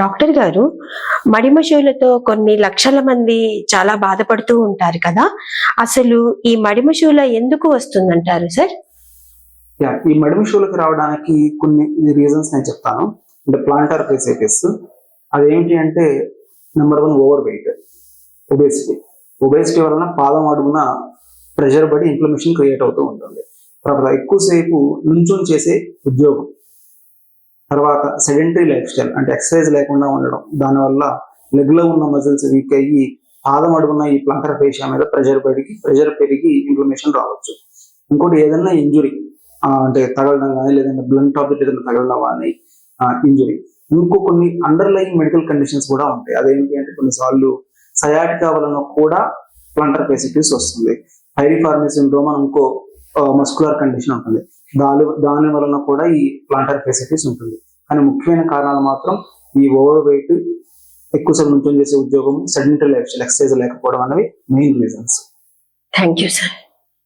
Doctor గారు మడిమషులతో కొన్ని లక్షల మంది చాలా బాధపడుతూ ఉంటారు కదా. అసలు ఈ మడిమషుల ఎందుకు వస్తుందంటారు సార్? ఈ మడిమి షూలకు రావడానికి కొన్ని రీజన్స్ నేను చెప్తాను. అంటే ప్లాంటర్ ఫెసిలిటీస్ అదేమిటి అంటే number one over weight obesity obesity వలన పాదం అడుగున ప్రెషర్ పడి ఇన్ఫ్లమేషన్ క్రియేట్ అవుతూ ఉంటుంది. తర్వాత ఎక్కువసేపు నుంచొని చేసే ఉద్యోగం. తర్వాత సెడెంటరీ లైఫ్ స్టైల్ అంటే ఎక్సర్సైజ్ లేకుండా ఉండడం. దానివల్ల లెగ్లో ఉన్న మజిల్స్ వీక్ అయ్యి పాదం అడుగున్న ఈ ప్లాంటర్ ఫేషియా మీద ప్రెషర్ పెరిగి ప్రెషర్ పెరిగి ఇన్ఫ్లమేషన్ రావచ్చు. ఇంకోటి ఏదైనా ఇంజురీ అంటే తగలడం కానీ లేదంటే బ్లడ్ టాబ్లెట్ ఏదైనా తగలడం కానీ ఇంజురీ ఇంకో కొన్ని అండర్లయింగ్ మెడికల్ కండిషన్స్ కూడా ఉంటాయి. అదేంటి అంటే కొన్నిసార్లు సయాటికా వలన కూడా ప్లాంటర్ ఫెసిలిటీస్ వస్తుంది. హైరిఫార్మిసిన్ రోమన్ ఇంకో మస్కులర్ కండిషన్ ఉంటుంది. దాని దాని వలన కూడా ఈ ప్లాంటర్ ఫెసిలిటీస్ ఉంటుంది. కానీ ముఖ్యమైన కారణాలు మాత్రం ఈ ఓవర్ వెయిట్ ఎక్కువసేపు నుంచి చేసే ఉద్యోగం సెడెంటరీ లైఫ్ స్టైల్ ఎక్సర్సైజ్ లేకపోవడం అనేవి main reasons thank you sir